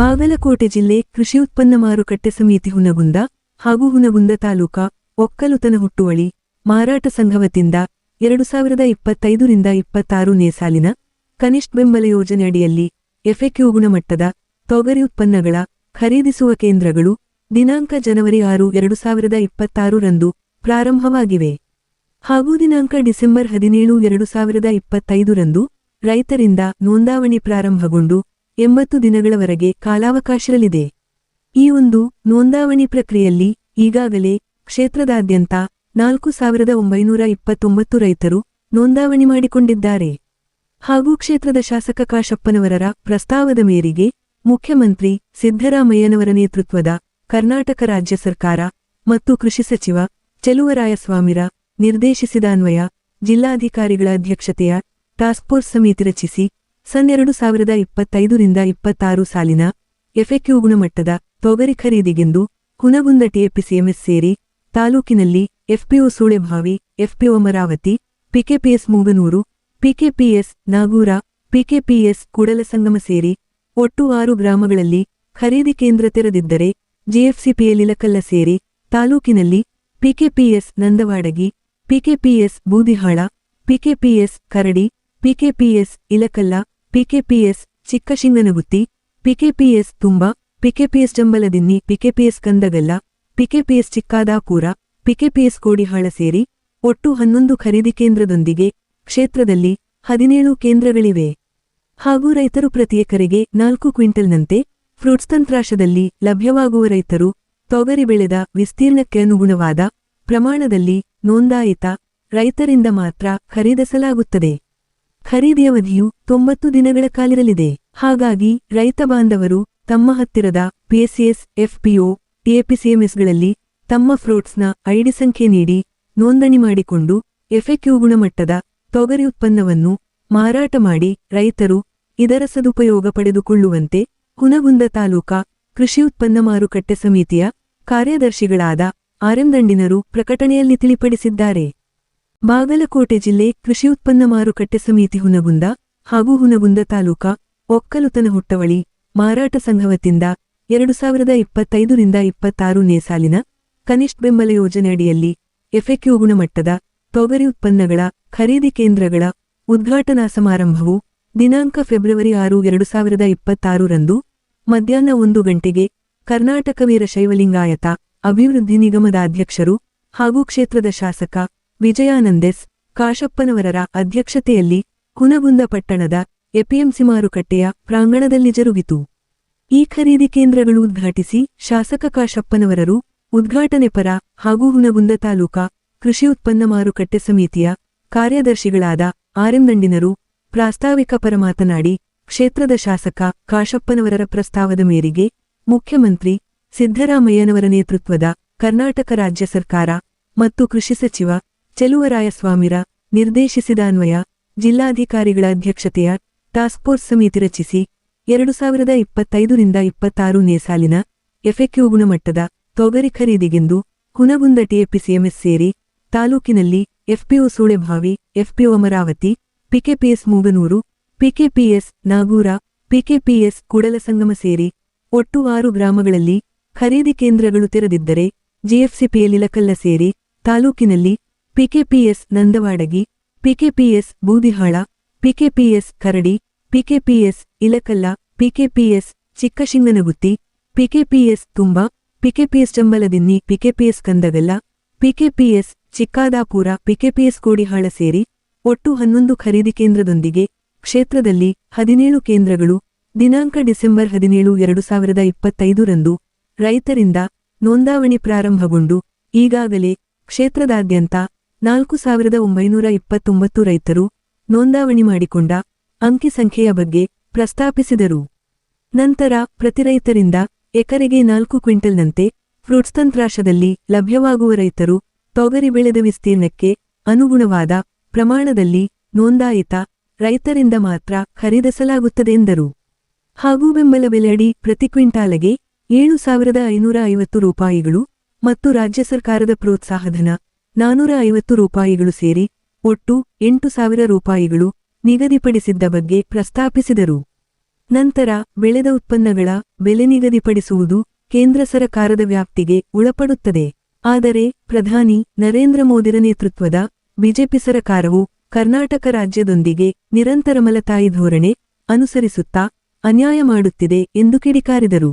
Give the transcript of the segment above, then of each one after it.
ಬಾಗಲಕೋಟೆ ಜಿಲ್ಲೆ ಕೃಷಿ ಉತ್ಪನ್ನ ಮಾರುಕಟ್ಟೆ ಸಮಿತಿ ಹುನಗುಂದ ಹಾಗೂ ಹುನಗುಂದ ತಾಲೂಕಾ ಒಕ್ಕಲುತನ ಹುಟ್ಟುವಳಿ ಮಾರಾಟ ಸಂಘವತಿಂದ ಎರಡು ಸಾವಿರದ ಇಪ್ಪತ್ತೈದರಿಂದ ಇಪ್ಪತ್ತಾರನೇ ಸಾಲಿನ ಕನಿಷ್ಠ ಬೆಂಬಲ ಯೋಜನೆ ಅಡಿಯಲ್ಲಿ ಎಫೆಕ್ಯೂ ಗುಣಮಟ್ಟದ ತೊಗರಿ ಉತ್ಪನ್ನಗಳ ಖರೀದಿಸುವ ಕೇಂದ್ರಗಳು ದಿನಾಂಕ ಜನವರಿ ಆರು ಎರಡು ಸಾವಿರದ ಇಪ್ಪತ್ತಾರರಂದು ಪ್ರಾರಂಭವಾಗಿವೆ. ಹಾಗೂ ದಿನಾಂಕ ಡಿಸೆಂಬರ್ ಹದಿನೇಳು ಎರಡು ಸಾವಿರದ ಇಪ್ಪತ್ತೈದರಂದು ರೈತರಿಂದ ನೋಂದಾವಣಿ ಪ್ರಾರಂಭಗೊಂಡು ಎಂಬತ್ತು ದಿನಗಳವರೆಗೆ ಕಾಲಾವಕಾಶರಲಿದೆ ಈ ಒಂದು ನೋಂದಾವಣಿ ಪ್ರಕ್ರಿಯೆಯಲ್ಲಿ ಈಗಾಗಲೇ ಕ್ಷೇತ್ರದಾದ್ಯಂತ ನಾಲ್ಕು ಸಾವಿರದ ಒಂಬೈನೂರ ಇಪ್ಪತ್ತೊಂಬತ್ತು ರೈತರು ನೋಂದಾವಣಿ ಮಾಡಿಕೊಂಡಿದ್ದಾರೆ. ಹಾಗೂ ಕ್ಷೇತ್ರದ ಶಾಸಕ ಕಾಶಪ್ಪನವರರ ಪ್ರಸ್ತಾವದ ಮೇರೆಗೆ ಮುಖ್ಯಮಂತ್ರಿ ಸಿದ್ದರಾಮಯ್ಯನವರ ನೇತೃತ್ವದ ಕರ್ನಾಟಕ ರಾಜ್ಯ ಸರ್ಕಾರ ಮತ್ತು ಕೃಷಿ ಸಚಿವ ಚೆಲುವರಾಯಸ್ವಾಮಿರ ನಿರ್ದೇಶಿಸಿದ ಅನ್ವಯ ಜಿಲ್ಲಾಧಿಕಾರಿಗಳ ಅಧ್ಯಕ್ಷತೆಯ ಟಾಸ್ಕ್ಫೋರ್ಸ್ ಸಮಿತಿ ರಚಿಸಿ ಸನ್ ಎರಡು ಸಾವಿರದ ಇಪ್ಪತ್ತೈದರಿಂದ ಇಪ್ಪತ್ತಾರು ಸಾಲಿನ ಎಫೆಕ್ಯೂ ಗುಣಮಟ್ಟದ ತೊಗರಿ ಖರೀದಿಗೆಂದು ಹುನಗುಂದ ಟಿಎಪಿಸಿಎಂಎಸ್ ಸೇರಿ ತಾಲೂಕಿನಲ್ಲಿ FPO Sulebhavi FPO Amaravati, PKPS Muganur, PKPS Nagur, PKPS Kudalasangama ಸೇರಿ ಒಟ್ಟು ಆರು ಗ್ರಾಮಗಳಲ್ಲಿ ಖರೀದಿ ಕೇಂದ್ರ ತೆರೆದಿದ್ದರೆ ಜಿಎಫ್ಸಿಪಿಎಲಿಲಕಲ್ಲ ಸೇರಿ ತಾಲೂಕಿನಲ್ಲಿ PKPS Nandavadagi, PKPS Budihal, PKPS Karadi, PKPS Ilkal PKPS Chikkashinganagutti. PKPS Tumba. PKPS Jambaladinni. PKPS Kandagal. PKPS Chikkadapur. PKPS Kodihal ಸೇರಿ ಒಟ್ಟು ಹನ್ನೊಂದು ಖರೀದಿ ಕೇಂದ್ರದೊಂದಿಗೆ ಕ್ಷೇತ್ರದಲ್ಲಿ ಹದಿನೇಳು ಕೇಂದ್ರಗಳಿವೆ. ಹಾಗೂ ರೈತರು ಪ್ರತಿ ಎಕರೆಗೆ ನಾಲ್ಕು ಕ್ವಿಂಟಲ್ನಂತೆ ಫ್ರೂಟ್ಸ್ ತಂತ್ರಾಶದಲ್ಲಿ ಲಭ್ಯವಾಗುವ ರೈತರು ತೊಗರಿ ಬೆಳೆದ ವಿಸ್ತೀರ್ಣಕ್ಕೆ ಅನುಗುಣವಾದ ಪ್ರಮಾಣದಲ್ಲಿ ನೋಂದಾಯಿತ ರೈತರಿಂದ ಮಾತ್ರ ಖರೀದಿಸಲಾಗುತ್ತದೆ. ಖರೀದಿಯವಧಿಯು ತೊಂಬತ್ತು ದಿನಗಳ ಕಾಲಿರಲಿದೆ. ಹಾಗಾಗಿ ರೈತ ಬಾಂಧವರು ತಮ್ಮ ಹತ್ತಿರದ ಪಿಎಸ್ಸಿಎಸ್, ಎಫ್ಪಿಒ ಟಿಎಪಿಸಿಎಂಎಸ್ಗಳಲ್ಲಿ ತಮ್ಮ ಫ್ರೂಟ್ಸ್ನ ಐಡಿ ಸಂಖ್ಯೆ ನೀಡಿ ನೋಂದಣಿ ಮಾಡಿಕೊಂಡು ಎಫೆಕ್ಯೂ ಗುಣಮಟ್ಟದ ತೊಗರಿ ಉತ್ಪನ್ನವನ್ನು ಮಾರಾಟ ಮಾಡಿ ರೈತರು ಇದರ ಸದುಪಯೋಗ ಪಡೆದುಕೊಳ್ಳುವಂತೆ ಹುನಗುಂದ ತಾಲೂಕಾ ಕೃಷಿ ಉತ್ಪನ್ನ ಮಾರುಕಟ್ಟೆ ಸಮಿತಿಯ ಕಾರ್ಯದರ್ಶಿಗಳಾದ ಆರ್ಎಂದಂಡಿನರು ಪ್ರಕಟಣೆಯಲ್ಲಿ ತಿಳಿಪಡಿಸಿದ್ದಾರೆ. ಬಾಗಲಕೋಟೆ ಜಿಲ್ಲೆ ಕೃಷಿ ಉತ್ಪನ್ನ ಮಾರುಕಟ್ಟೆ ಸಮಿತಿ ಹುನಗುಂದ ಹಾಗೂ ಹುನಗುಂದ ತಾಲೂಕಾ ಒಕ್ಕಲುತನ ಹುಟ್ಟವಳಿ ಮಾರಾಟ ಸಂಘವತಿಂದ ಎರಡು ಸಾವಿರದ ಇಪ್ಪತ್ತೈದರಿಂದ ಇಪ್ಪತ್ತಾರನೇ ಸಾಲಿನ ಕನಿಷ್ಠ ಬೆಂಬಲ ಯೋಜನೆಯಡಿಯಲ್ಲಿ ಎಫೆಕ್ಯೂ ಗುಣಮಟ್ಟದ ತೊಗರಿ ಉತ್ಪನ್ನಗಳ ಖರೀದಿ ಕೇಂದ್ರಗಳ ಉದ್ಘಾಟನಾ ಸಮಾರಂಭವು ದಿನಾಂಕ ಫೆಬ್ರವರಿ ಆರು ಎರಡು ಸಾವಿರದ ಇಪ್ಪತ್ತಾರರಂದು ಮಧ್ಯಾಹ್ನ ಒಂದು ಗಂಟೆಗೆ ಕರ್ನಾಟಕ ವೀರಶೈವಲಿಂಗಾಯತ ಅಭಿವೃದ್ಧಿ ನಿಗಮದ ಅಧ್ಯಕ್ಷರು ಹಾಗೂ ಕ್ಷೇತ್ರದ ಶಾಸಕ ವಿಜಯಾನಂದೆಸ್, ಕಾಶಪ್ಪನವರರ ಅಧ್ಯಕ್ಷತೆಯಲ್ಲಿ ಹುನಗುಂದ ಪಟ್ಟಣದ ಎಪಿಎಂಸಿ ಮಾರುಕಟ್ಟೆಯ ಪ್ರಾಂಗಣದಲ್ಲಿ ಜರುಗಿತು. ಈ ಖರೀದಿ ಕೇಂದ್ರಗಳು ಉದ್ಘಾಟಿಸಿ ಶಾಸಕ ಕಾಶಪ್ಪನವರರು, ಉದ್ಘಾಟನೆ ಪರ ಹಾಗೂ ಹುನಗುಂದ ತಾಲೂಕಾ ಕೃಷಿ ಉತ್ಪನ್ನ ಮಾರುಕಟ್ಟೆ ಸಮಿತಿಯ ಕಾರ್ಯದರ್ಶಿಗಳಾದ ಆರ್ಎಂದಂಡಿನರು ಪ್ರಾಸ್ತಾವಿಕ ಪರ ಮಾತನಾಡಿ, ಕ್ಷೇತ್ರದ ಶಾಸಕ ಕಾಶಪ್ಪನವರರ ಪ್ರಸ್ತಾವದ ಮೇರೆಗೆ ಮುಖ್ಯಮಂತ್ರಿ ಸಿದ್ದರಾಮಯ್ಯನವರ ನೇತೃತ್ವದ ಕರ್ನಾಟಕ ರಾಜ್ಯ ಸರ್ಕಾರ ಮತ್ತು ಕೃಷಿ ಸಚಿವ ಚೆಲುವರಾಯಸ್ವಾಮಿರ ನಿರ್ದೇಶಿಸಿದ ಅನ್ವಯ ಜಿಲ್ಲಾಧಿಕಾರಿಗಳ ಅಧ್ಯಕ್ಷತೆಯ ಟಾಸ್ಕ್ಫೋರ್ಸ್ ಸಮಿತಿ ರಚಿಸಿ ಎರಡು ಸಾವಿರದ ಇಪ್ಪತ್ತೈದರಿಂದ ಇಪ್ಪತ್ತಾರನೇ ಸಾಲಿನ ಎಫೆಕ್ಯೂ ಗುಣಮಟ್ಟದ ತೊಗರಿ ಖರೀದಿಗೆಂದು ಹುನಗುಂದ ಟಿಎಪಿಸಿಎಂಎಸ್ ಸೇರಿ ತಾಲೂಕಿನಲ್ಲಿ FPO Sulebhavi FPO Amaravati, PKPS Muganur, PKPS Nagur, PKPS Kudalasangama ಸೇರಿ ಒಟ್ಟು ಆರು ಗ್ರಾಮಗಳಲ್ಲಿ ಖರೀದಿ ಕೇಂದ್ರಗಳು ತೆರೆದಿದ್ದರೆ ಜಿಎಫ್ಸಿಪಿಎಲಿಲಕಲ್ಲ ಸೇರಿ ತಾಲೂಕಿನಲ್ಲಿ PKPS Nandavadagi, PKPS Budihal, PKPS Karadi, PKPS Ilkal, PKPS Chikkashinganagutti, PKPS Tumba, PKPS Chambaladinni, PKPS Kandagal, PKPS Chikkadapur, PKPS Kodihal ಸೇರಿ ಒಟ್ಟು ಹನ್ನೊಂದು ಖರೀದಿ ಕೇಂದ್ರದೊಂದಿಗೆ ಕ್ಷೇತ್ರದಲ್ಲಿ ಹದಿನೇಳು ಕೇಂದ್ರಗಳು, ದಿನಾಂಕ ಡಿಸೆಂಬರ್ ಹದಿನೇಳು ಎರಡು ಸಾವಿರದ ಇಪ್ಪತ್ತೈದರಂದು ರೈತರಿಂದ ನೋಂದಾವಣಿ ಪ್ರಾರಂಭಗೊಂಡು ಈಗಾಗಲೇ ಕ್ಷೇತ್ರದಾದ್ಯಂತ ನಾಲ್ಕು ಸಾವಿರದ ಒಂಬೈನೂರ ಇಪ್ಪತ್ತೊಂಬತ್ತು ರೈತರು ನೋಂದಾವಣಿ ಮಾಡಿಕೊಂಡ ಅಂಕಿ ಸಂಖ್ಯೆಯ ಬಗ್ಗೆ ಪ್ರಸ್ತಾಪಿಸಿದರು. ನಂತರ ಪ್ರತಿ ರೈತರಿಂದ ಎಕರೆಗೆ ನಾಲ್ಕು ಕ್ವಿಂಟಲ್ನಂತೆ ಫ್ರೂಟ್ಸ್ ತಂತ್ರಾಶದಲ್ಲಿ ಲಭ್ಯವಾಗುವ ರೈತರು ತೊಗರಿ ಬೆಳೆದ ವಿಸ್ತೀರ್ಣಕ್ಕೆ ಅನುಗುಣವಾದ ಪ್ರಮಾಣದಲ್ಲಿ ನೋಂದಾಯಿತ ರೈತರಿಂದ ಮಾತ್ರ ಖರೀದಿಸಲಾಗುತ್ತದೆ ಎಂದರು. ಹಾಗೂ ಬೆಂಬಲ ಬೆಲೆಯಡಿ ಪ್ರತಿ ಕ್ವಿಂಟಾಲಗೆ ಏಳು ಸಾವಿರದ ಐನೂರ ಐವತ್ತು ರೂಪಾಯಿಗಳು ಮತ್ತು ರಾಜ್ಯ ಸರ್ಕಾರದ ಪ್ರೋತ್ಸಾಹಧನ ನಾನೂರ ಐವತ್ತು ರೂಪಾಯಿಗಳು ಸೇರಿ ಒಟ್ಟು ಎಂಟು ಸಾವಿರ ರೂಪಾಯಿಗಳು ನಿಗದಿಪಡಿಸಿದ್ದ ಬಗ್ಗೆ ಪ್ರಸ್ತಾಪಿಸಿದರು. ನಂತರ ಬೆಳೆದ ಉತ್ಪನ್ನಗಳ ಬೆಲೆ ನಿಗದಿಪಡಿಸುವುದು ಕೇಂದ್ರ ಸರಕಾರದ ವ್ಯಾಪ್ತಿಗೆ ಒಳಪಡುತ್ತದೆ. ಆದರೆ ಪ್ರಧಾನಿ ನರೇಂದ್ರ ಮೋದಿರ ನೇತೃತ್ವದ ಬಿಜೆಪಿ ಸರಕಾರವು ಕರ್ನಾಟಕ ರಾಜ್ಯದೊಂದಿಗೆ ನಿರಂತರ ಮಲತಾಯಿ ಧೋರಣೆ ಅನುಸರಿಸುತ್ತಾ ಅನ್ಯಾಯ ಮಾಡುತ್ತಿದೆ ಎಂದು ಕಿಡಿಕಾರಿದರು.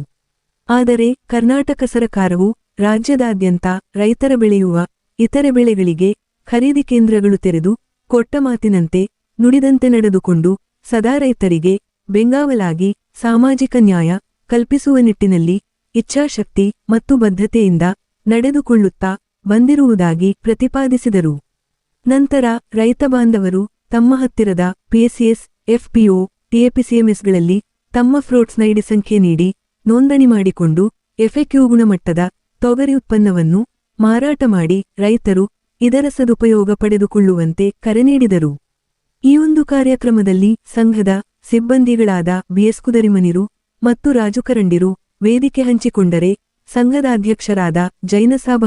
ಆದರೆ ಕರ್ನಾಟಕ ಸರಕಾರವು ರಾಜ್ಯದಾದ್ಯಂತ ರೈತರ ಬೆಳೆಯುವ ಇತರೆ ಬೆಳೆಗಳಿಗೆ ಖರೀದಿ ಕೇಂದ್ರಗಳು ತೆರೆದು ಕೊಟ್ಟ ಮಾತಿನಂತೆ ನುಡಿದಂತೆ ನಡೆದುಕೊಂಡು ಸದಾ ರೈತರಿಗೆ ಬೆಂಗಾವಲಾಗಿ ಸಾಮಾಜಿಕ ನ್ಯಾಯ ಕಲ್ಪಿಸುವ ನಿಟ್ಟಿನಲ್ಲಿ ಇಚ್ಛಾಶಕ್ತಿ ಮತ್ತು ಬದ್ಧತೆಯಿಂದ ನಡೆದುಕೊಳ್ಳುತ್ತಾ ಬಂದಿರುವುದಾಗಿ ಪ್ರತಿಪಾದಿಸಿದರು. ನಂತರ ರೈತ ಬಾಂಧವರು ತಮ್ಮ ಹತ್ತಿರದ ಪಿಎಸ್ಸಿಎಸ್, ಎಫ್ಪಿಒ, ಟಿಎಪಿಸಿಎಂಎಸ್ಗಳಲ್ಲಿ ತಮ್ಮ ಫ್ರೂಟ್ಸ್ನ ಇಡಿ ಸಂಖ್ಯೆ ನೀಡಿ ನೋಂದಣಿ ಮಾಡಿಕೊಂಡು ಎಫೆಕ್ಯೂ ಗುಣಮಟ್ಟದ ತೊಗರಿ ಉತ್ಪನ್ನವನ್ನು ಮಾರಾಟ ಮಾಡಿ ರೈತರು ಇದರ ಸದುಪಯೋಗ ಪಡೆದುಕೊಳ್ಳುವಂತೆ ಕರೆ ನೀಡಿದರು. ಈ ಒಂದು ಕಾರ್ಯಕ್ರಮದಲ್ಲಿ ಸಂಘದ ಸಿಬ್ಬಂದಿಗಳಾದ ಬಿಎಸ್ ಕುದರಿಮನಿರು ಮತ್ತು ರಾಜು ಕರಂಡಿರು ವೇದಿಕೆ ಹಂಚಿಕೊಂಡರೆ ಸಂಘದ ಅಧ್ಯಕ್ಷರಾದ ಜೈನಸಾಬ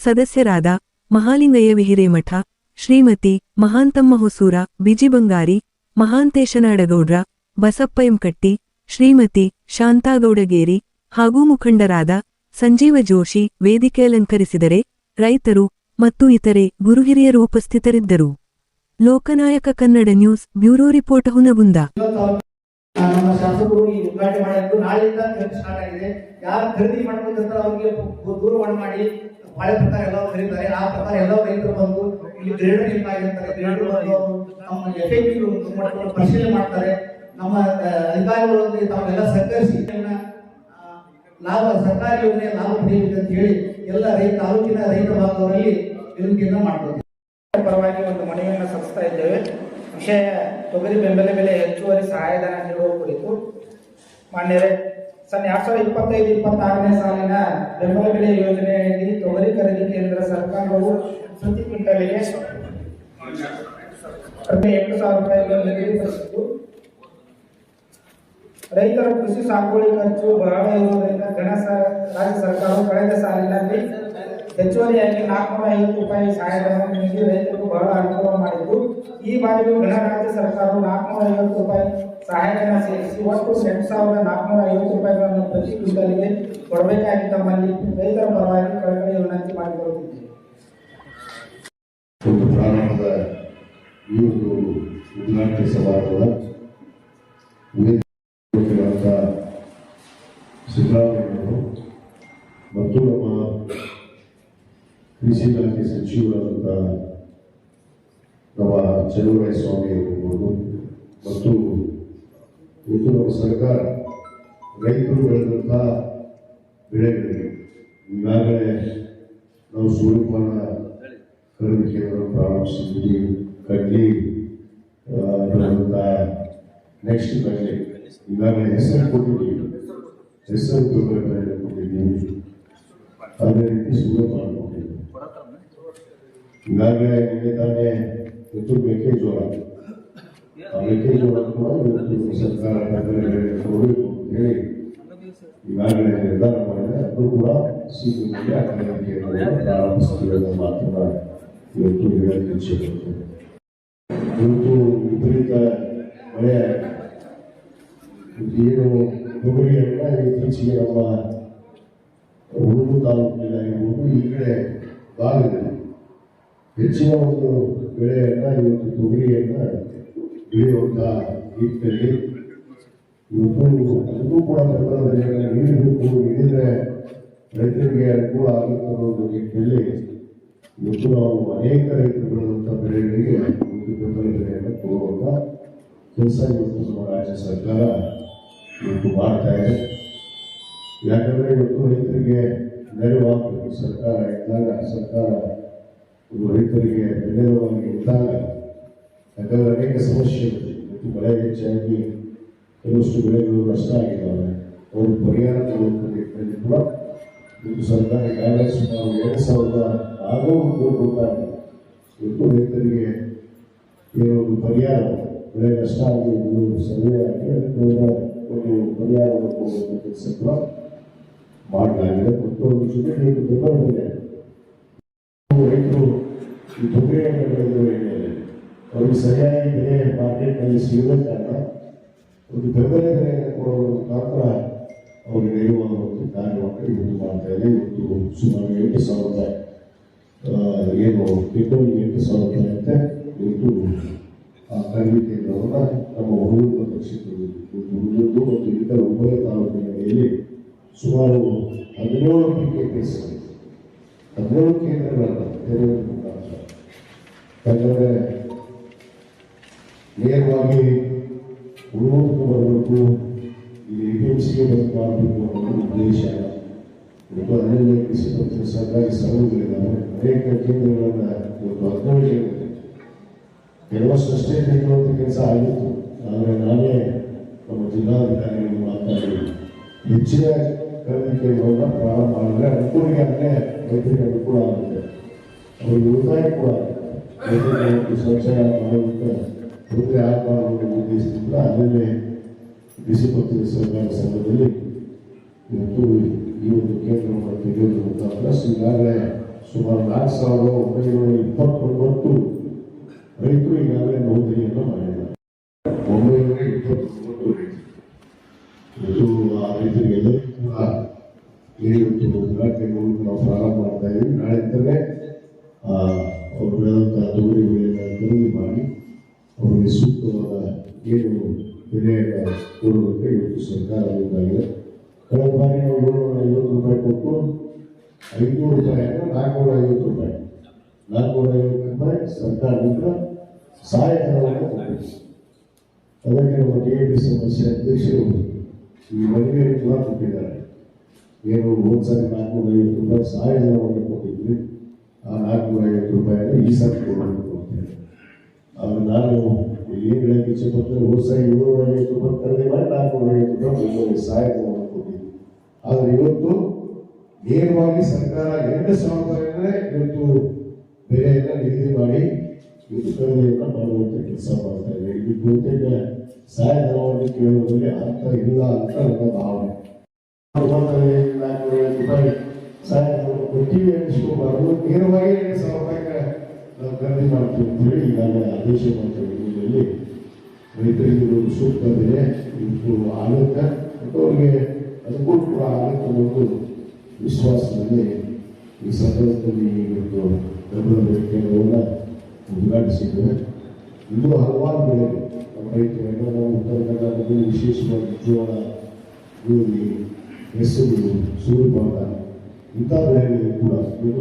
ಸದಸ್ಯರಾದ ಮಹಾಲಿಂಗಯ್ಯ ವಿಹಿರೇಮಠ, ಶ್ರೀಮತಿ ಮಹಾಂತಮ್ಮ ಹೊಸೂರ ಬಿಜಿಬಂಗಾರಿ ಬಂಗಾರಿ ಬಸಪ್ಪಯಂಕಟ್ಟಿ ಶ್ರೀಮತಿ ಶಾಂತಾಗೌಡಗೇರಿ ಹಾಗೂ ಮುಖಂಡರಾದ ಸಂಜೀವ ಜೋಶಿ ವೇದಿಕೆ ಅಲಂಕರಿಸಿದರೆ ರೈತರು ಮತ್ತು ಇತರೆ ಗುರುಹಿರಿಯರು ಉಪಸ್ಥಿತರಿದ್ದರು. Lokanayaka Kannada news bureau report Hungund. ನಮ್ಮ ಶಾಸಕರು ಈ ಉದ್ಘಾಟನೆ ಮಾಡಿದ್ದು ನಾಳೆಯಿಂದ ಖರೀದಿ ಸ್ಟಾರ್ಟ್ ಆಗಿದೆ. ಯಾರು ಖರೀದಿ ಮಾಡ್ಬೇಕಂತ ಅವ್ರಿಗೆ ದೂರವಾಣಿ ಮಾಡಿ ಮಳೆ ಪ್ರಕಾರ ಎಲ್ಲ ಕರೀತಾರೆ. ಆ ಪ್ರಕಾರ ಎಲ್ಲ ರೈತರು ಬಂದು ಇಲ್ಲಿ ಗ್ರೇಡರ್ ಇಲ್ಲ ಆಗಿರ್ತಾರೆ ಪರಿಶೀಲನೆ ಮಾಡ್ತಾರೆ. ನಮ್ಮ ಅಧಿಕಾರಿಗಳೊಂದಿಗೆ ತಾವೆಲ್ಲ ಸಹಕರಿಸಿ ಲಾಭ ಸರ್ಕಾರಿ ಯೋಜನೆ ಲಾಭ ಪಡೆಯಬೇಕು ಅಂತ ಹೇಳಿ ಎಲ್ಲ ರೈತ ತಾಲೂಕಿನ ರೈತ ಭಾಗದವರಲ್ಲಿ ವಿನಂತಿಯನ್ನು ಮಾಡ್ತಾರೆ ಪರವಾಗಿ ಒಂದು ಮನೆಯನ್ನು ಸಲ್ಲಿಸ್ತಾ ಇದ್ದೇವೆ. ವಿಷಯ ತೊಗರಿ ಬೆಂಬಲ ಬೆಲೆ ಹೆಚ್ಚುವರಿ ಸಹಾಯಧನ ನೀಡುವ ಕುರಿತು ಮಾನ್ಯರೇ ಸನ್ ಎರಡ್ ಸಾವಿರದ ಇಪ್ಪತ್ತೈದು ಇಪ್ಪತ್ತಾರನೇ ಸಾಲಿನ ಬೆಂಬಲ ಬೆಲೆ ಯೋಜನೆಯಲ್ಲಿ ತೊಗರಿ ಖರೀದಿ ಕೇಂದ್ರ ಸರ್ಕಾರವು ಪ್ರತಿ ಕ್ವಿಂಟಲ್ಗೆ ಎಂಟು ಸಾವಿರ ರೂಪಾಯಿ ನಿಗದಿಪಡಿಸಿದ್ದು ರೈತರ ಕೃಷಿ ಸಾಗುವಳಿ ಖರ್ಚು ಬಹಳ ಇರುವುದರಿಂದ ಘನ ಸ- ರಾಜ್ಯ ಸರ್ಕಾರವು ಕಳೆದ ಸಾಲಿನಲ್ಲಿ ಹೆಚ್ಚುವರಿಯಾಗಿ ನಾಲ್ಕುನೂರ ಐವತ್ತು ರೂಪಾಯಿ ಸಹಾಯಧನ ನೀಡಿ ರೈತರಿಗೂ ಬಹಳ ಅನುಕೂಲ ಮಾಡಿದ್ದು. ಈ ಬಾರಿಯೂ ಘನ ರಾಜ್ಯ ಸರ್ಕಾರವು ನಾಲ್ಕುನೂರ ಐವತ್ತು ರೂಪಾಯಿ ಸಹಾಯಧನ ಸೇರಿಸಿ ಒಟ್ಟು ಎಂಟು ಸಾವಿರದ ನಾಲ್ಕುನೂರ ಐವತ್ತು ರೂಪಾಯಿಗಳನ್ನು ಪ್ರತಿ ಕ್ವಿಂಟಲ್ಗೆ ಕೊಡಬೇಕಾಗಿ ತಮ್ಮಲ್ಲಿ ರೈತರ ಪರವಾಗಿ ಕಳಕಳಿ ವಿನಂತಿ ಮಾಡಿಕೊಳ್ಳುತ್ತಿದ್ದೇವೆ. ಒಂದು ಪ್ರಾರಂಭದ ಈ ಒಂದು ಉದ್ಘಾಟನೆ ಸಮಾರಂಭದ ವೇದಿಕೆಯಾದಂಥ ಸಿದ್ದರಾಮಯ್ಯವರು ಮತ್ತು ನಮ್ಮ ಕೃಷಿ ಇಲಾಖೆ ಸಚಿವರಾದಂಥ ನಮ್ಮ ಚಲುವರಾಯ ಸ್ವಾಮಿ ಇರ್ಬೋದು ಮತ್ತು ಇವತ್ತು ನಮ್ಮ ಸರ್ಕಾರ ರೈತರು ಬೆಳೆದಂಥ ಬೆಳೆಗಳಿಗೆ ಈಗಾಗಲೇ ನಾವು ಸೂರ್ಯಪಾನ ಖರೀದಿ ಕೇಂದ್ರ ಪ್ರಾರಂಭಿಸಿದ್ವಿ ಕಡ್ಲಿ ಬರುವಂಥ ನೆಕ್ಸ್ಟ್ ಕಡ್ಲಿ ಈಗಾಗಲೇ ಹೆಸರು ಕೊಟ್ಟಿದ್ದೀವಿ ಹೆಸರು ಬೆಳೆ ಕೊಟ್ಟಿದ್ದೀವಿ ಅದೇ ರೀತಿ ಸೂರ್ಯಪಾನ ಕೊಟ್ಟಿದ್ದೀವಿ ಈಗಾಗಲೇ ನಿನ್ನೆ ತಾನೇ ಇವತ್ತು ಮೆಕ್ಕೆಜೋಳ ಆ ಮೆಕ್ಕೆಜೋಳ ಕೂಡ ಇವತ್ತು ಸರ್ಕಾರ ಬೆಂಬಲ ಬೆಲೆ ಕೊಡಬೇಕು ಅಂತ ಹೇಳಿ ಈಗಾಗಲೇ ನಿರ್ಧಾರ ಮಾಡಿದೆ ಅದು ಕೂಡ ಶೀಘ್ರದಲ್ಲಿ ಆ ಕಾರ್ಯಕ್ರಮವನ್ನು ಪ್ರಾರಂಭಿಸುತ್ತಿರುವ ಮಾತನ್ನ ಇವತ್ತು ಹೇಳಕ್ಕೆ ಇಚ್ಛೆಪಡ್ತೇನೆ ಇವತ್ತು ವಿಪರೀತ ಮಳೆ ಏನು ತೊಗರಿಯನ್ನ ಇತ್ತೀಚೆಗೆ ನಮ್ಮ ಹುಡುಗು ತಾಲೂಕಿನಾಗಿರ್ಬೋದು ಈ ಕಡೆ ಭಾಗದಲ್ಲಿ ಹೆಚ್ಚಿನ ಒಂದು ಬೆಳೆಯನ್ನ ಇವತ್ತು ತೊಗರಿಯನ್ನ ಬೆಳೆಯುವಂತ ನಿಟ್ಟಿನಲ್ಲಿ ಇವತ್ತು ಅದಕ್ಕೂ ಕೂಡ ಬೆಲೆಯನ್ನು ನೀಡಬೇಕು. ನೀಡಿದ್ರೆ ರೈತರಿಗೆ ಅನುಕೂಲ ಆಗುತ್ತೆ ಅನ್ನೋದು ನಿಟ್ಟಿನಲ್ಲಿ ಇವತ್ತು ನಾವು ಅನೇಕ ರೈತರು ಬೆಳೆದಂಥ ಬೆಳೆಗಳಿಗೆ ಇವತ್ತು ಬೆಂಬಲ ಬೆಲೆಯನ್ನು ಕೊಡುವಂತ ಕೆಲಸ ಇವತ್ತು ನಮ್ಮ ರಾಜ್ಯ ಸರ್ಕಾರ ಇವತ್ತು ಮಾಡ್ತಾ ಇದೆ ಯಾಕಂದ್ರೆ ಇವತ್ತು ರೈತರಿಗೆ ನೆರವಾಗಬೇಕು. ಸರ್ಕಾರ ಇದ್ದಾಗ ಸರ್ಕಾರ ರೈತರಿಗೆ ನೆರವಾಗಿ ಇದ್ದಾಗ ಯಾಕಂದ್ರೆ ಅನೇಕ ಸಮಸ್ಯೆ ಇವತ್ತು ಮಳೆ ಹೆಚ್ಚಾಗಿ ಕೆಲವಷ್ಟು ಬೆಳೆಗಳು ನಷ್ಟ ಆಗಿದ್ದಾವೆ ಅವರು ಪರಿಹಾರ ನಿಟ್ಟಿನಲ್ಲಿ ಕೂಡ ಇವತ್ತು ಸರ್ಕಾರ ಈಗಾಗಲೇ ಸುಮಾರು ಎರಡು ಸಾವಿರದ ಆರುನೂರು ಕೋಟಿ ರೂಪಾಯಿ ಇವತ್ತು ರೈತರಿಗೆ ಒಂದು ಪರಿಹಾರ, ಬೆಳೆ ನಷ್ಟ ಆಗಿ ಒಂದು ಸರ್ವೆ ಆಗಿ ಅದಕ್ಕೆ ಒಂದು ಕೊಡುವಂಥ ಕೆಲಸ ಕೂಡ ಮಾಡಲಾಗಿದೆ ಮತ್ತು ಜೊತೆಗೆ ಇದು. ಬೆಂಬಲ ಬೆಲೆ ರೈತರು ಈ ತೊಗರಿಯನ್ನು ಅವರಿಗೆ ಸರಿಯಾಗಿ ಬೆಲೆ ಮಾರ್ಕೆಟ್ನಲ್ಲಿ ಸಿಗದ ಕಾರಣ ಒಂದು ಬೆಂಬಲ ಬೆಲೆಯನ್ನು ಕೊಡೋದ್ರ ಮುಖಾಂತರ ಅವರಿಗೆ ಇರುವ ಒಂದು ಕಾರ್ಯವನ್ನು ಇವತ್ತು ಮಾಡ್ತಾ ಇದೆ ಇವತ್ತು ಸುಮಾರು ಎಂಟು ಸಾವಿರದ ಏನು ಪೆಟ್ರೋಲ್ಗೆ ಎಂಟು ಸಾವಿರ ಅಂತೆ ಇವತ್ತು ಕೇಂದ್ರವನ್ನು ನಮ್ಮ ಹುಡುಗ ಕ್ಷೇತ್ರದಲ್ಲಿ ಇವತ್ತು ಮತ್ತು ಇತರ ಉಭಯ ತಾಲೂಕಿನಲ್ಲಿ ಸುಮಾರು ಹದಿನೇಳು ಕೇಸ್ಗಳಿವೆ ಹದಿನೇಳು ಕೇಂದ್ರಗಳನ್ನು ತೆರೆಯುವ ಮುಖಾಂತರ. ಯಾಕಂದರೆ ನೇರವಾಗಿ ಉಳುವಕ್ಕೆ ಬರಬೇಕು ಇಲ್ಲಿ ಎ ಬಂದು ಮಾಡಬೇಕು ಸಿಗೆ ಅನ್ನೋ ಉದ್ದೇಶ. ಇವತ್ತು ಅನೇಕ ಕೃಷಿ ಪತ್ರ ಸರ್ಕಾರಿ ಅನೇಕ ಕೇಂದ್ರಗಳನ್ನು ಇವತ್ತು ಹದಿನೇಳು ಕೇಂದ್ರ ಸೃಷ್ಟಿ ತೆಗೆಯುವಂಥ ಕೆಲಸ ಆಗಿತ್ತು ಆದರೆ ನಾನೇ ನಮ್ಮ ಜಿಲ್ಲಾಧಿಕಾರಿಗಳು ಮಾತಾಡಿ ಹೆಚ್ಚಿನ ಕೇಂದ್ರವನ್ನು ಪ್ರಾರಂಭ ಮಾಡಿದ್ರೆ ಅನುಕೂಲಿಗೆ ಅಲ್ಲೇ ರೈತರಿಗೆ ಅನುಕೂಲ ಆಗುತ್ತೆ. ಅವರಿಗೆ ಉಳಿತಾಯ ಕೂಡ ರೈತರಿಗೆ ಶೌಚಾಲಯ ಮಾಡೋದಕ್ಕೆ ತೊಂದರೆ ಆಗಬಾರದು ಉದ್ದೇಶದಿಂದ ಅಲ್ಲೇ ಬಿಸಿ ಪತ್ರಿಕೆ ಸರ್ಕಾರ ಸಂಘದಲ್ಲಿ ಇವತ್ತು ಈ ಒಂದು ಕೇಂದ್ರವನ್ನು ತೆಗೆಯೋದ್ರ ಮುಖಾಂತರ ಈಗಾಗಲೇ ಸುಮಾರು ನಾಲ್ಕು ಸಾವಿರದ ಒಂಬೈನೂರ ಇಪ್ಪತ್ತೊಂಬತ್ತು ರೈತರು ಈಗಾಗಲೇ ನೋಂದಣಿಯನ್ನು ಮಾಡಿದ್ದಾರೆ. ಒಂಬೈನೂರ ಇಪ್ಪತ್ತೊಂಬತ್ತು ಆ ರೈತರಿಗೆಲ್ಲರಿಗೂ ಕೂಡ ಮೂಲಕ ನಾವು ಪ್ರಾರಂಭ ಮಾಡ್ತಾ ಇದ್ದೀವಿ ನಾಳೆ ಆ, ಅವ್ರು ಬೆಳೆದಂಥ ತೊಗರಿ ಬೆಳೆಯನ್ನು ಖರೀದಿ ಮಾಡಿ ಅವರಿಗೆ ಸೂಕ್ತವಾದ ಏನು ಬೆಲೆಯನ್ನು ಕೊಡುವುದಕ್ಕೆ ಇವತ್ತು ಸರ್ಕಾರ ಮುಂದಾಗಿದೆ. ಕಳೆದ ಬಾರಿ ನಾವು ಏಳ್ನೂರ ಐವತ್ತು ರೂಪಾಯಿ ಕೊಟ್ಟು ಐನೂರು ರೂಪಾಯಿಯನ್ನು ನಾಲ್ಕುನೂರ ಐವತ್ತು ರೂಪಾಯಿ. ನಾಲ್ಕುನೂರ ಐವತ್ತು ರೂಪಾಯಿ ಸರ್ಕಾರದಿಂದ ಸಹಾಯಧನವನ್ನು ಕೊಟ್ಟಿದೆ. ಅದಕ್ಕೆ ನಮ್ಮ ಕೆ ಡಿ ಸಮಸ್ಯೆ ಅಧ್ಯಕ್ಷರು ಈ ಮಹಿಳೆಯರು ಕೂಡ ಕೊಟ್ಟಿದ್ದಾರೆ. ಏನು ಹೋದ್ಸರಿ ನಾಲ್ಕುನೂರ ಐವತ್ತು ರೂಪಾಯಿ ಸಹಾಯಧನವನ್ನು ಕೊಟ್ಟಿದ್ವಿ. ಆ ನಾಲ್ಕುನೂರ ಐವತ್ತು ರೂಪಾಯಿಯನ್ನು ಈ ಸಾರಿ ಕೊಡಬೇಕು ಆಗ ನಾನು ಏನು ಹೇಳಕ್ಕೆ ಇಚ್ಛೆಪಟ್ಟರೆ ಹೋದ ಸಾರಿ ಏಳ್ನೂರ ಐವತ್ತು ರೂಪಾಯಿ ಖರೀದಿ ಮಾಡಿ ನಾಲ್ಕುನೂರ ಐವತ್ತು ರೂಪಾಯಿ ಸಹಾಯಧನವನ್ನು ಕೊಟ್ಟಿದ್ವಿ. ಆದರೆ ಇವತ್ತು ನೇರವಾಗಿ ಸರ್ಕಾರ ಎರಡು ಸಾವಿರ ರೂಪಾಯಿ ಇವತ್ತು ಎಲ್ಲ ನಿಗದಿ ಮಾಡಿ ಇವತ್ತು ಖರೀದಿಯನ್ನು ಮಾಡುವಂತ ಕೆಲಸ ಮಾಡ್ತಾ ಇದೆ ಇದು ಬಹುತೇಕ ಸಹಾಯಧನವನ್ನು ಕೇಳುವುದರಲ್ಲಿ ಅರ್ಥ ಇಲ್ಲ ಅಂತ ನನ್ನ ಭಾವನೆ. ರೂಪಾಯಿ ಸಹಾಯಧನವನ್ನು ಕೊಟ್ಟಿವಿ ಅನಿಸ್ಕೋಬಾರ್ದು ನೇರವಾಗಿ ನಾವು ಖರೀದಿ ಮಾಡ್ತೀವಿ ಅಂತ ಹೇಳಿ ಈಗಾಗಲೇ ಆದೇಶ ಮಾಡ್ತೀವಿ ರೈತರಿಗೆ ಒಂದು ಸೂಕ್ತ ಬೆಲೆ ಇದು ಆಗುತ್ತೆ ಮತ್ತು ಅವರಿಗೆ ಅದಕ್ಕೂ ಕೂಡ ಆಗುತ್ತೆ ಒಂದು ವಿಶ್ವಾಸದಲ್ಲಿ ಈ ಸಂದರ್ಭದಲ್ಲಿ ಇವತ್ತು ಬೆಲೆ ಕೇಂದ್ರವನ್ನು ಉದ್ಘಾಟಿಸಿದ್ದೇವೆ ಇದು ಹಲವಾರು ಬೆಳೆಗಳು ನಮ್ಮ ರೈತರು ನಾವು ಉತ್ತರ ಕರ್ನಾಟಕದಲ್ಲಿ ವಿಶೇಷವಾಗಿ ಜೋಳ ಹೆಸರು ಸೂರ್ಯಪಾಠ ಇಂಥ ಬೆಳೆಗಳು ಕೂಡ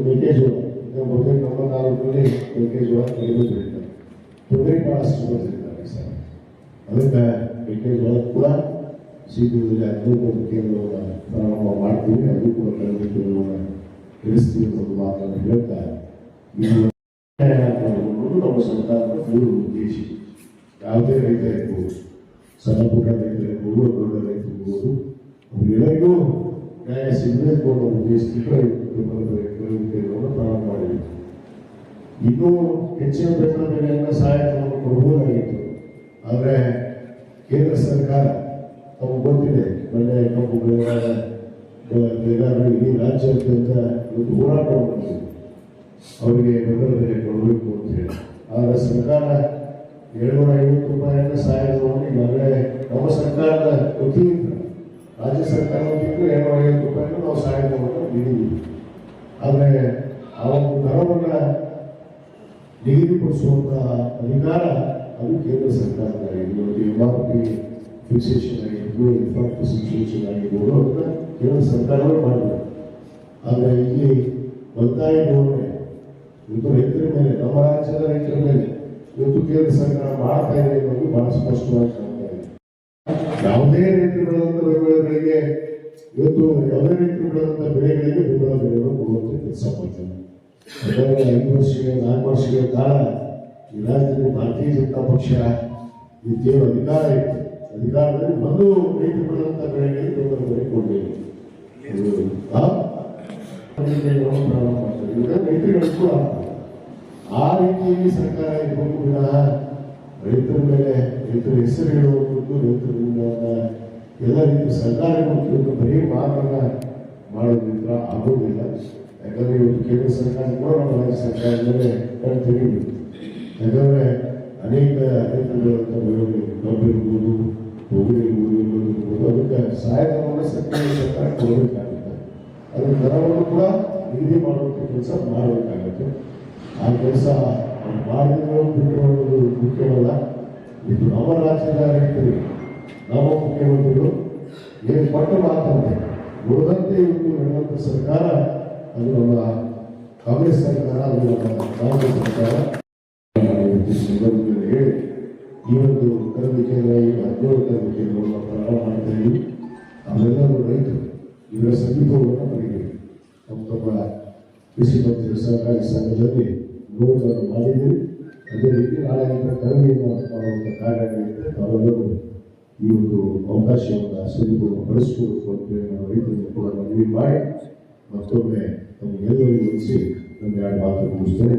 ಮೆಕ್ಕೆಜೋಳ. ಈಗ ಬಹುತೇಕ ನಮ್ಮ ತಾಲೂಕಲ್ಲಿ ಮೆಕ್ಕೆಜೋಳ ಕಡಿಮೆ ಬೆಳೀತಾರೆ. ತೊಗರಿ ಭಾಳಷ್ಟು ಬೆಳೆದಿದ್ದಾರೆ ಸರ್. ಅದಕ್ಕೆ ಮೆಕ್ಕೆಜೋಳ ಕೂಡ ಶೀಘ್ರದಲ್ಲಿ ಹದಿನೈದು ಕೇಂದ್ರವನ್ನು ಪ್ರಾರಂಭ ಮಾಡ್ತೀವಿ. ಅದು ಕೂಡ ಕಡಿಮೆ ಕೇಂದ್ರವನ್ನು ತಿಳಿಸ್ತೀವಿ ಅನ್ನೋದು ಮಾತನ್ನು ಹೇಳ್ತಾ ಅನ್ನೋದು ನಮ್ಮ ಸರ್ಕಾರದ ಮೂಲ ಉದ್ದೇಶ ಯಾವುದೇ ರೈತ ಇರ್ಬೋದು ಸಣ್ಣ ಪುಟ್ಟ ರೈತ ಇರ್ಬೋದು ದೊಡ್ಡ ರೈತ ಇರ್ಬೋದು ಅವರೆಲ್ಲರಿಗೂ ನ್ಯಾಯ ಸಿಗಬೇಕು ಅನ್ನೋ ಉದ್ದೇಶದಿಂದ ಕೇಂದ್ರವನ್ನು ಪ್ರಾರಂಭ ಮಾಡಿದ್ವಿ ಇನ್ನೂ ಹೆಚ್ಚಿನ ಬೆಂಬಲ ಬೆಲೆಯನ್ನು ಸಹಾಯಧನವನ್ನು ಕೊಡಬಹುದಾಗಿತ್ತು ಆದರೆ ಕೇಂದ್ರ ಸರ್ಕಾರ ತಮಗೆ ಗೊತ್ತಿದೆ ಮೊನ್ನೆ ಕಬ್ಬು ಬೆಳೆಗಾರ ಬೆಳೆಗಾರರು ಇಡೀ ರಾಜ್ಯಾದ್ಯಂತ ಇವತ್ತು ಹೋರಾಟ ಮಾಡಿದ್ರು ಅವರಿಗೆ ಬೆಂಬಲ ಬೆಲೆ ಕೊಡಬೇಕು ಅಂತ ಹೇಳಿ. ಆದರೆ ಸರ್ಕಾರ ಏಳ್ನೂರ ಐವತ್ತು ರೂಪಾಯಿಯನ್ನು ಸಹಾಯಧನವನ್ನು ಈಗಾಗಲೇ ನಮ್ಮ ಸರ್ಕಾರದ ವತಿಯಿಂದ ರಾಜ್ಯ ಸರ್ಕಾರ ವತಿಯಿಂದ ಏಳ್ನೂರ ಐವತ್ತು ರೂಪಾಯಿಯನ್ನು ನಾವು ಸಹಾಯಧನವನ್ನು ನೀಡಿದ್ದೀವಿ. ಆದರೆ ಆ ಒಂದು ದರವನ್ನು ನಿಗದಿಪಡಿಸುವಂತಹ ಅಧಿಕಾರ ಅದು ಕೇಂದ್ರ ಸರ್ಕಾರದಾಗಿದೆ ಇವತ್ತು ಎಂ ಆರ್ ಪಿ ಫಿಕ್ಸೇಷನ್ ಆಗಿರ್ಬೋದು ಇನ್ಫ್ರಾಕ್ಟ್ ಸಿಚುವೇಷನ್ ಆಗಿರ್ಬೋದು ಅದನ್ನು ಕೇಂದ್ರ ಸರ್ಕಾರವೇ ಮಾಡಿದೆ ಆದರೆ ಇಲ್ಲಿ ಒತ್ತಾಯ ಧೋರಣೆ ಇವತ್ತು ರೈತರ ಮೇಲೆ, ನಮ್ಮ ರಾಜ್ಯದ ರೈತರ ಮೇಲೆ ಇವತ್ತು ಕೇಂದ್ರ ಸರ್ಕಾರ ಮಾಡ್ತಾ ಇದೆ ಅನ್ನೋದು ಬಹಳ ಸ್ಪಷ್ಟವಾಗಿ ಯಾವುದೇ ರೈತರು ಬೆಳೆದಂತ ಬೆಳೆಗಳಿಗೆ, ಇವತ್ತು ಯಾವುದೇ ರೈತರು ಬೆಳೆದಂತ ಬೆಳೆಗಳಿಗೆ ಬೆಂಬಲ ಬೆಲೆಯನ್ನು ಕೊಡುವಂತ ಕೆಲಸ ಮಾಡ್ತಾರೆ ಐದು ವರ್ಷಗಳ, ನಾಲ್ಕು ವರ್ಷಗಳ ಕಾಲ ಈ ಭಾರತೀಯ ಜನತಾ ಪಕ್ಷ ಇದ್ದೇನು ಅಧಿಕಾರ ಇತ್ತು. ಅಧಿಕಾರದಲ್ಲಿ ಬಂದು ರೈತರು ಬೆಳೆದಂತ ಬೆಳೆಗಳಿಗೆ ಬೆಂಬಲ ಬೆಲೆ ಕೊಡಬೇಕು ಪ್ರಾರಂಭ ಇವಾಗ ರೈತರಿಗೆ ಅನುಕೂಲ ಆ ರೀತಿಯಲ್ಲಿ ಸರ್ಕಾರ ಇರಬೇಕು ಕೂಡ ರೈತರ ಮೇಲೆ, ರೈತರ ಹೆಸರು ಹೇಳುವಂಥದ್ದು ರೈತರಿಂದ ಎಲ್ಲ ರೀತಿ ಸರ್ಕಾರ ಇವತ್ತು ಬರೀ ಮಾತನ್ನ ಮಾಡೋದ್ರಿಂದ ಆಗೋದಿಲ್ಲ. ಯಾಕಂದ್ರೆ ಇವತ್ತು ಕೇಂದ್ರ ಸರ್ಕಾರ ಕೂಡ ನಮ್ಮ ರಾಜ್ಯ ಸರ್ಕಾರದ ಮೇಲೆ ತೆಗಿಬೇಕು. ಯಾಕಂದ್ರೆ ಅನೇಕ ರೈತರುಗಳಂತ ಬೆಳೆಗಳು ಕಬ್ಬು ಇರ್ಬೋದು ತೊಗರಿ ಇರ್ಬೋದು ಅದಕ್ಕೆ ಸಹಾಯಧನವನ್ನು ಸರ್ಕಾರ ಸರ್ಕಾರ ಕೊಡಬೇಕಾಗುತ್ತೆ. ಅದರ ದರವನ್ನು ಕೂಡ ನಿಗದಿ ಮಾಡುವಂಥ ಕೆಲಸ ಮಾಡಬೇಕಾಗುತ್ತೆ. ಆ ಕೆಲಸ ಮಾಡಿದ್ರು ಮುಖ್ಯವಲ್ಲ. ಇದು ನಮ್ಮ ರಾಜ್ಯದ ರೈತರು ನಮ್ಮ ಮುಖ್ಯಮಂತ್ರಿಗಳು ಏನು ಪಟ್ಟು ಮಾತಾಡಿದೆ ಉಳಿದಂತೆ ಇವತ್ತು ನಡೆಯುವಂಥ ಸರ್ಕಾರ, ಅದು ನಮ್ಮ ಕಾಂಗ್ರೆಸ್ ಸರ್ಕಾರ, ಅದು ನಮ್ಮ ಕಾಂಗ್ರೆಸ್ ಸರ್ಕಾರ. ಹೇಳಿ, ಈ ಒಂದು ಖರೀದಿ ಕೇಂದ್ರ ಈಗ ಹದಿನೇಳು ಕೇಂದ್ರವನ್ನು ಪ್ರಾರಂಭ ಅವೆಲ್ಲರೂ ರೈತರು, ಇವರ ಸಮೀಪವನ್ನು ಕೃಷಿ ಮಂತ್ರಿ ಸಹಕಾರಿ ಸಂಘದಲ್ಲಿ ನೋಟನ್ನು ಮಾಡಿದ್ದೀವಿ ಅದೇ ರೀತಿ ನಾಳೆಯಿಂದ ಖರೀದಿಯನ್ನು ಮಾಡುವಂಥ ಕಾರ್ಯಗಳಿರುತ್ತೆ ತಾವೆಲ್ಲರೂ ಈ ಒಂದು ಅವಕಾಶವನ್ನು ಸದುಪಯೋಗಪಡಿಸ್ಬೇಕು ಅಂತೇಳಿ ನಾವು ರೈತರನ್ನು ಕೂಡ ಮನವಿ ಮಾಡಿ ಮತ್ತೊಮ್ಮೆ ತಮಗೆಲ್ಲರಿಗೂ ಉಳಿಸಿ ನನ್ನ ಎರಡು ಮಾತು ಮುಗಿಸ್ತೇನೆ.